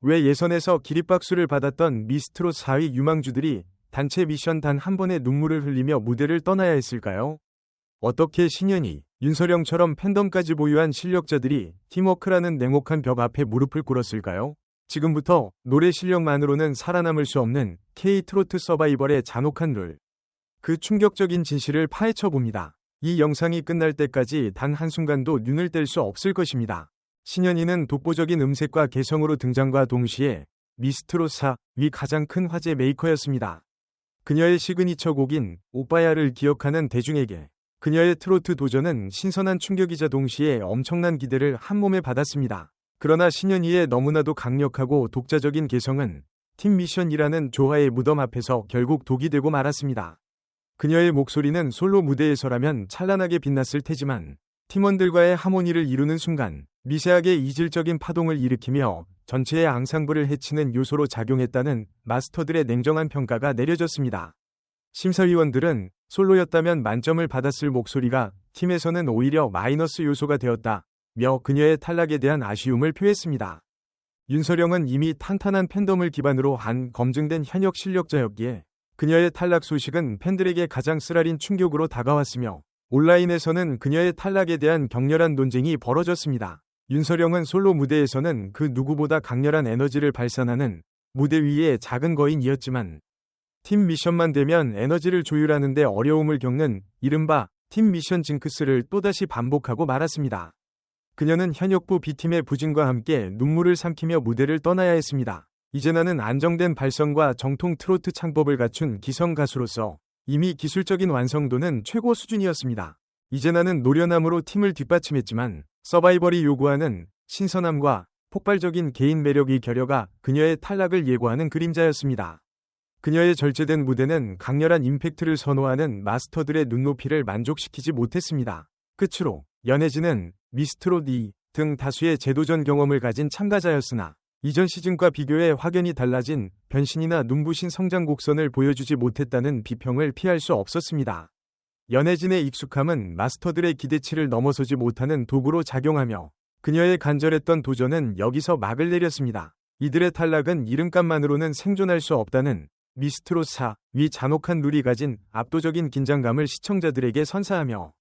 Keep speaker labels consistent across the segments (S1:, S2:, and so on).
S1: 왜 예선에서 기립박수를 받았던 미스트롯 4위 유망주들이 단체 미션 단 한 번의 눈물을 흘리며 무대를 떠나야 했을까요? 어떻게 신현이, 윤서령처럼 팬덤까지 보유한 실력자들이 팀워크라는 냉혹한 벽 앞에 무릎을 꿇었을까요? 지금부터 노래 실력만으로는 살아남을 수 없는 K-트로트 서바이벌의 잔혹한 룰. 그 충격적인 진실을 파헤쳐 봅니다. 이 영상이 끝날 때까지 단 한순간도 눈을 뗄 수 없을 것입니다. 신현이는 독보적인 음색과 개성으로 등장과 동시에 미스트로사 위 가장 큰 화제 메이커였습니다. 그녀의 시그니처 곡인 오빠야를 기억하는 대중에게 그녀의 트로트 도전은 신선한 충격이자 동시에 엄청난 기대를 한몸에 받았습니다. 그러나 신현이의 너무나도 강력하고 독자적인 개성은 팀 미션이라는 조화의 무덤 앞에서 결국 독이 되고 말았습니다. 그녀의 목소리는 솔로 무대에서라면 찬란하게 빛났을 테지만 팀원들과의 하모니를 이루는 순간 미세하게 이질적인 파동을 일으키며 전체의 앙상블을 해치는 요소로 작용했다는 마스터들의 냉정한 평가가 내려졌습니다. 심사위원들은 솔로였다면 만점을 받았을 목소리가 팀에서는 오히려 마이너스 요소가 되었다. 며 그녀의 탈락에 대한 아쉬움을 표했습니다. 윤서령은 이미 탄탄한 팬덤을 기반으로 한 검증된 현역 실력자였기에 그녀의 탈락 소식은 팬들에게 가장 쓰라린 충격으로 다가왔으며 온라인에서는 그녀의 탈락에 대한 격렬한 논쟁이 벌어졌습니다. 윤서령은 솔로 무대에서는 그 누구보다 강렬한 에너지를 발산하는 무대 위의 작은 거인이었지만 팀 미션만 되면 에너지를 조율하는데 어려움을 겪는 이른바 팀 미션 징크스를 또다시 반복하고 말았습니다. 그녀는 현역부 B팀의 부진과 함께 눈물을 삼키며 무대를 떠나야 했습니다. 이제 나는 안정된 발성과 정통 트로트 창법을 갖춘 기성 가수로서 이미 기술적인 완성도는 최고 수준이었습니다. 이제 나는 노련함으로 팀을 뒷받침했지만 서바이벌이 요구하는 신선함과 폭발적인 개인 매력이 결여가 그녀의 탈락을 예고하는 그림자였습니다. 그녀의 절제된 무대는 강렬한 임팩트를 선호하는 마스터들의 눈높이를 만족시키지 못했습니다. 끝으로 연혜진은 미스트로 D 등 다수의 재도전 경험을 가진 참가자였으나 이전 시즌과 비교해 확연히 달라진 변신이나 눈부신 성장 곡선을 보여주지 못했다는 비평을 피할 수 없었습니다. 연혜진의 익숙함은 마스터들의 기대치를 넘어서지 못하는 도구로 작용하며 그녀의 간절했던 도전은 여기서 막을 내렸습니다. 이들의 탈락은 이름값만으로는 생존할 수 없다는 미스트로사 위 잔혹한 룰이 가진 압도적인 긴장감을 시청자들에게 선사하며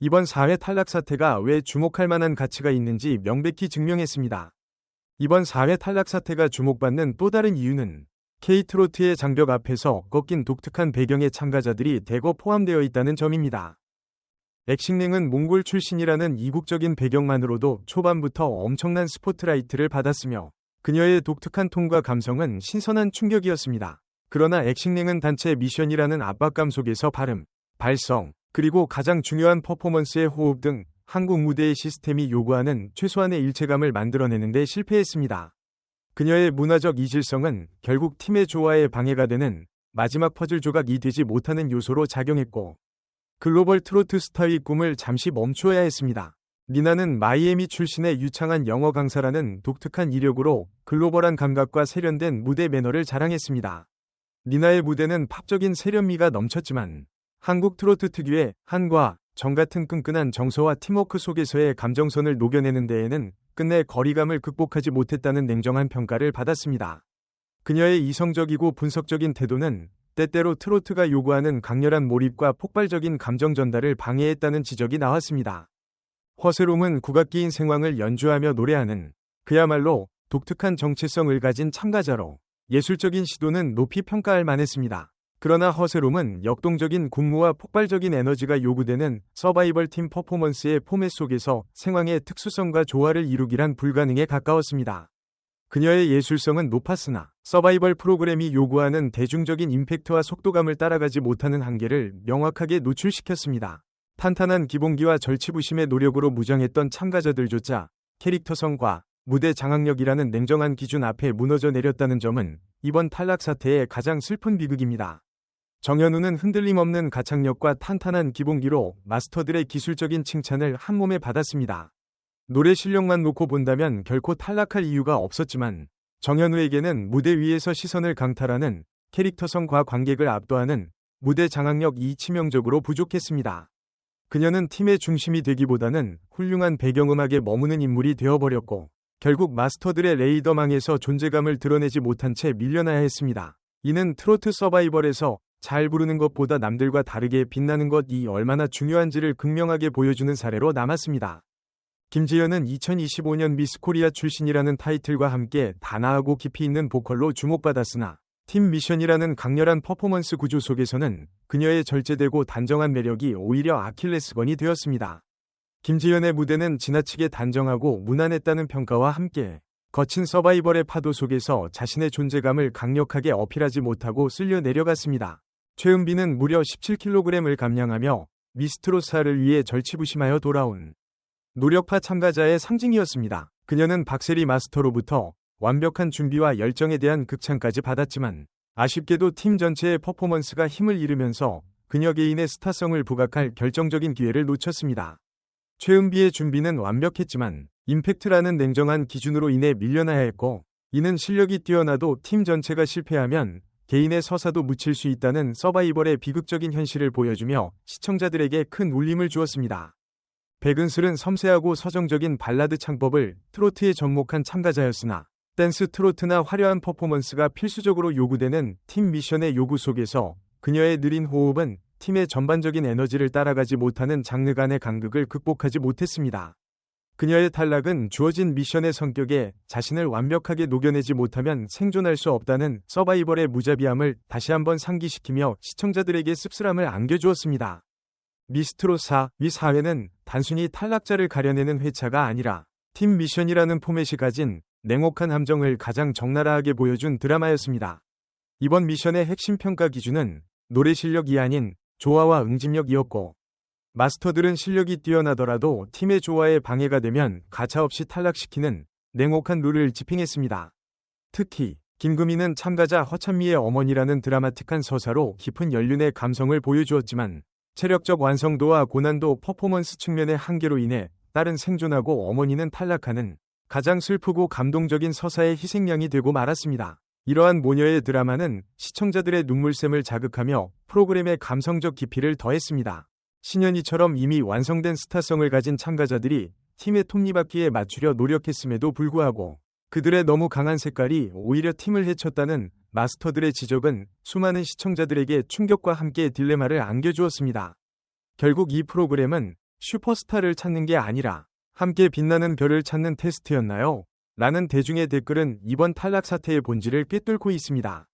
S1: 이번 4회 탈락 사태가 왜 주목할 만한 가치가 있는지 명백히 증명했습니다. 이번 4회 탈락 사태가 주목받는 또 다른 이유는 K트로트의 장벽 앞에서 꺾인 독특한 배경의 참가자들이 대거 포함되어 있다는 점입니다. 엑싱링은 몽골 출신이라는 이국적인 배경만으로도 초반부터 엄청난 스포트라이트를 받았으며 그녀의 독특한 톤과 감성은 신선한 충격이었습니다. 그러나 엑싱링은 단체 미션이라는 압박감 속에서 발음, 발성, 그리고 가장 중요한 퍼포먼스의 호흡 등 한국 무대의 시스템이 요구하는 최소한의 일체감을 만들어내는데 실패했습니다. 그녀의 문화적 이질성은 결국 팀의 조화에 방해가 되는 마지막 퍼즐 조각이 되지 못하는 요소로 작용했고 글로벌 트로트 스타의 꿈을 잠시 멈추어야 했습니다. 니나는 마이애미 출신의 유창한 영어 강사라는 독특한 이력으로 글로벌한 감각과 세련된 무대 매너를 자랑했습니다. 니나의 무대는 팝적인 세련미가 넘쳤지만 한국 트로트 특유의 한과 정 같은 끈끈한 정서와 팀워크 속에서의 감정선을 녹여내는 데에는 끝내 거리감을 극복하지 못했다는 냉정한 평가를 받았습니다. 그녀의 이성적이고 분석적인 태도는 때때로 트로트가 요구하는 강렬한 몰입과 폭발적인 감정 전달을 방해했다는 지적이 나왔습니다. 허세롬은 국악기인 생황을 연주하며 노래하는 그야말로 독특한 정체성을 가진 참가자로 예술적인 시도는 높이 평가할 만했습니다. 그러나 허세롬은 역동적인 군무와 폭발적인 에너지가 요구되는 서바이벌 팀 퍼포먼스의 포맷 속에서 생황의 특수성과 조화를 이루기란 불가능에 가까웠습니다. 그녀의 예술성은 높았으나 서바이벌 프로그램이 요구하는 대중적인 임팩트와 속도감을 따라가지 못하는 한계를 명확하게 노출시켰습니다. 탄탄한 기본기와 절치부심의 노력으로 무장했던 참가자들조차 캐릭터성과 무대 장악력이라는 냉정한 기준 앞에 무너져 내렸다는 점은 이번 탈락 사태의 가장 슬픈 비극입니다. 정현우는 흔들림 없는 가창력과 탄탄한 기본기로 마스터들의 기술적인 칭찬을 한 몸에 받았습니다. 노래 실력만 놓고 본다면 결코 탈락할 이유가 없었지만 정현우에게는 무대 위에서 시선을 강탈하는 캐릭터성과 관객을 압도하는 무대 장악력이 치명적으로 부족했습니다. 그녀는 팀의 중심이 되기보다는 훌륭한 배경음악에 머무는 인물이 되어버렸고 결국 마스터들의 레이더망에서 존재감을 드러내지 못한 채 밀려나야 했습니다. 이는 트로트 서바이벌에서 잘 부르는 것보다 남들과 다르게 빛나는 것이 얼마나 중요한지를 극명하게 보여주는 사례로 남았습니다. 김지연은 2025년 미스 코리아 출신이라는 타이틀과 함께 단아하고 깊이 있는 보컬로 주목받았으나 팀 미션이라는 강렬한 퍼포먼스 구조 속에서는 그녀의 절제되고 단정한 매력이 오히려 아킬레스건이 되었습니다. 김지연의 무대는 지나치게 단정하고 무난했다는 평가와 함께 거친 서바이벌의 파도 속에서 자신의 존재감을 강력하게 어필하지 못하고 쓸려 내려갔습니다. 최은비는 무려 17kg을 감량하며 미스트로사를 위해 절치부심하여 돌아온 노력파 참가자의 상징이었습니다. 그녀는 박세리 마스터로부터 완벽한 준비와 열정에 대한 극찬까지 받았지만 아쉽게도 팀 전체의 퍼포먼스가 힘을 잃으면서 그녀 개인의 스타성을 부각할 결정적인 기회를 놓쳤습니다. 최은비의 준비는 완벽했지만 임팩트라는 냉정한 기준으로 인해 밀려나야 했고 이는 실력이 뛰어나도 팀 전체가 실패하면 개인의 서사도 묻힐 수 있다는 서바이벌의 비극적인 현실을 보여주며 시청자들에게 큰 울림을 주었습니다. 백은슬은 섬세하고 서정적인 발라드 창법을 트로트에 접목한 참가자였으나 댄스 트로트나 화려한 퍼포먼스가 필수적으로 요구되는 팀 미션의 요구 속에서 그녀의 느린 호흡은 팀의 전반적인 에너지를 따라가지 못하는 장르 간의 간극을 극복하지 못했습니다. 그녀의 탈락은 주어진 미션의 성격에 자신을 완벽하게 녹여내지 못하면 생존할 수 없다는 서바이벌의 무자비함을 다시 한번 상기시키며 시청자들에게 씁쓸함을 안겨주었습니다. 미스트로 4, 위 4회는 단순히 탈락자를 가려내는 회차가 아니라 팀 미션이라는 포맷이 가진 냉혹한 함정을 가장 적나라하게 보여준 드라마였습니다. 이번 미션의 핵심 평가 기준은 노래 실력이 아닌 조화와 응집력이었고 마스터들은 실력이 뛰어나더라도 팀의 조화에 방해가 되면 가차없이 탈락시키는 냉혹한 룰을 집행했습니다. 특히 김금희는 참가자 허찬미의 어머니라는 드라마틱한 서사로 깊은 연륜의 감성을 보여주었지만 체력적 완성도와 고난도 퍼포먼스 측면의 한계로 인해 딸은 생존하고 어머니는 탈락하는 가장 슬프고 감동적인 서사의 희생양이 되고 말았습니다. 이러한 모녀의 드라마는 시청자들의 눈물샘을 자극하며 프로그램의 감성적 깊이를 더했습니다. 신현이처럼 이미 완성된 스타성을 가진 참가자들이 팀의 톱니바퀴에 맞추려 노력했음에도 불구하고 그들의 너무 강한 색깔이 오히려 팀을 해쳤다는 마스터들의 지적은 수많은 시청자들에게 충격과 함께 딜레마를 안겨주었습니다. 결국 이 프로그램은 슈퍼스타를 찾는 게 아니라 함께 빛나는 별을 찾는 테스트였나요? 라는 대중의 댓글은 이번 탈락 사태의 본질을 꿰뚫고 있습니다.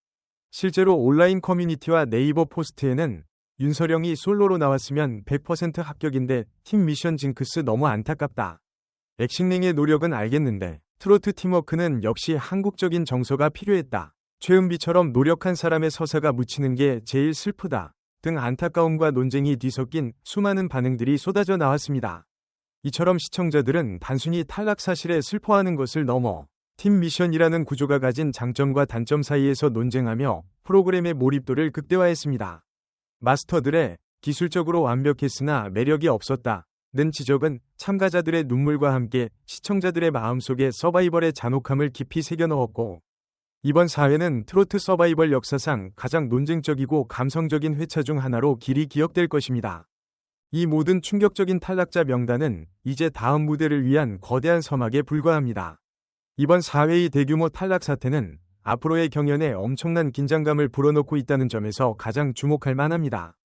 S1: 실제로 온라인 커뮤니티와 네이버 포스트에는 윤서령이 솔로로 나왔으면 100% 합격인데 팀 미션 징크스 너무 안타깝다. 엑싱링의 노력은 알겠는데 트로트 팀워크는 역시 한국적인 정서가 필요했다. 최은비처럼 노력한 사람의 서사가 묻히는 게 제일 슬프다. 등 안타까움과 논쟁이 뒤섞인 수많은 반응들이 쏟아져 나왔습니다. 이처럼 시청자들은 단순히 탈락 사실에 슬퍼하는 것을 넘어 팀 미션이라는 구조가 가진 장점과 단점 사이에서 논쟁하며 프로그램의 몰입도를 극대화했습니다. 마스터들의 기술적으로 완벽했으나 매력이 없었다. 는 지적은 참가자들의 눈물과 함께 시청자들의 마음속에 서바이벌의 잔혹함을 깊이 새겨넣었고 이번 사회는 트로트 서바이벌 역사상 가장 논쟁적이고 감성적인 회차 중 하나로 길이 기억될 것입니다. 이 모든 충격적인 탈락자 명단은 이제 다음 무대를 위한 거대한 서막에 불과합니다. 이번 4회의 대규모 탈락 사태는 앞으로의 경연에 엄청난 긴장감을 불어넣고 있다는 점에서 가장 주목할 만합니다.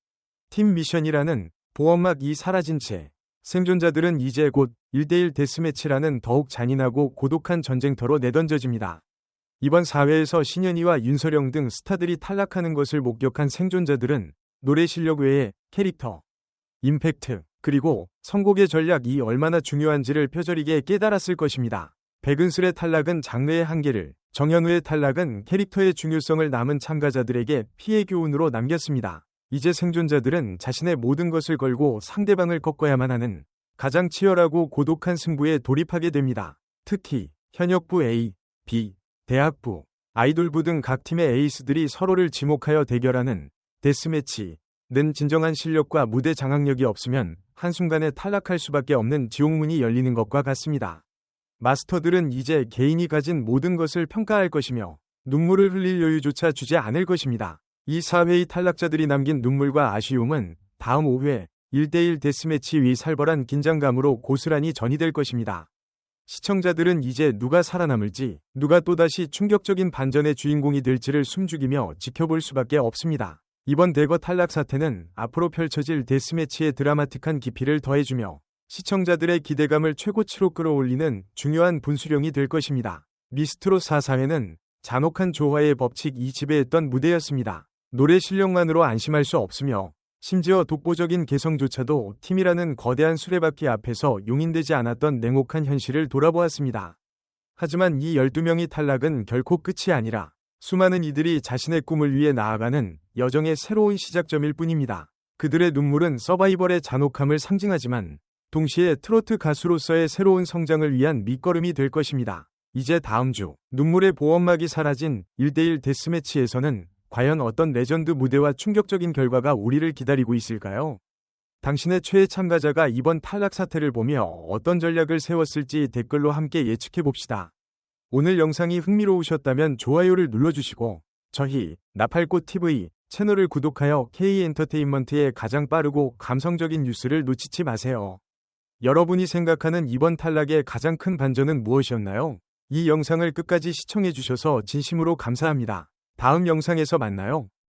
S1: 팀 미션이라는 보험막이 사라진 채 생존자들은 이제 곧 1대1 데스매치라는 더욱 잔인하고 고독한 전쟁터로 내던져집니다. 이번 4회에서 신현이와 윤서령 등 스타들이 탈락하는 것을 목격한 생존자들은 노래 실력 외에 캐릭터, 임팩트, 그리고 선곡의 전략이 얼마나 중요한지를 표절이게 깨달았을 것입니다. 백은슬의 탈락은 장르의 한계를, 정현우의 탈락은 캐릭터의 중요성을 남은 참가자들에게 피해 교훈으로 남겼습니다. 이제 생존자들은 자신의 모든 것을 걸고 상대방을 꺾어야만 하는 가장 치열하고 고독한 승부에 돌입하게 됩니다. 특히 현역부 A, B, 대학부, 아이돌부 등 각 팀의 에이스들이 서로를 지목하여 대결하는 데스매치는 진정한 실력과 무대 장악력이 없으면 한순간에 탈락할 수밖에 없는 지옥문이 열리는 것과 같습니다. 마스터들은 이제 개인이 가진 모든 것을 평가할 것이며 눈물을 흘릴 여유조차 주지 않을 것입니다. 이 4회의 탈락자들이 남긴 눈물과 아쉬움은 다음 5회 1대1 데스매치 위 살벌한 긴장감으로 고스란히 전이될 것입니다. 시청자들은 이제 누가 살아남을지, 누가 또다시 충격적인 반전의 주인공이 될지를 숨죽이며 지켜볼 수밖에 없습니다. 이번 대거 탈락 사태는 앞으로 펼쳐질 데스매치의 드라마틱한 깊이를 더해주며 시청자들의 기대감을 최고치로 끌어올리는 중요한 분수령이 될 것입니다. 미스트로 4사회는 잔혹한 조화의 법칙이 지배했던 무대였습니다. 노래 실력만으로 안심할 수 없으며 심지어 독보적인 개성조차도 팀이라는 거대한 수레바퀴 앞에서 용인되지 않았던 냉혹한 현실을 돌아보았습니다. 하지만 이 12명이 탈락은 결코 끝이 아니라 수많은 이들이 자신의 꿈을 위해 나아가는 여정의 새로운 시작점일 뿐입니다. 그들의 눈물은 서바이벌의 잔혹함을 상징하지만 동시에 트로트 가수로서의 새로운 성장을 위한 밑거름이 될 것입니다. 이제 다음 주 눈물의 보험막이 사라진 1대1 데스매치에서는 과연 어떤 레전드 무대와 충격적인 결과가 우리를 기다리고 있을까요? 당신의 최애 참가자가 이번 탈락 사태를 보며 어떤 전략을 세웠을지 댓글로 함께 예측해 봅시다. 오늘 영상이 흥미로우셨다면 좋아요를 눌러주시고 저희 나팔꽃 TV 채널을 구독하여 K엔터테인먼트의 가장 빠르고 감성적인 뉴스를 놓치지 마세요. 여러분이 생각하는 이번 탈락의 가장 큰 반전은 무엇이었나요? 이 영상을 끝까지 시청해주셔서 진심으로 감사합니다. 다음 영상에서 만나요.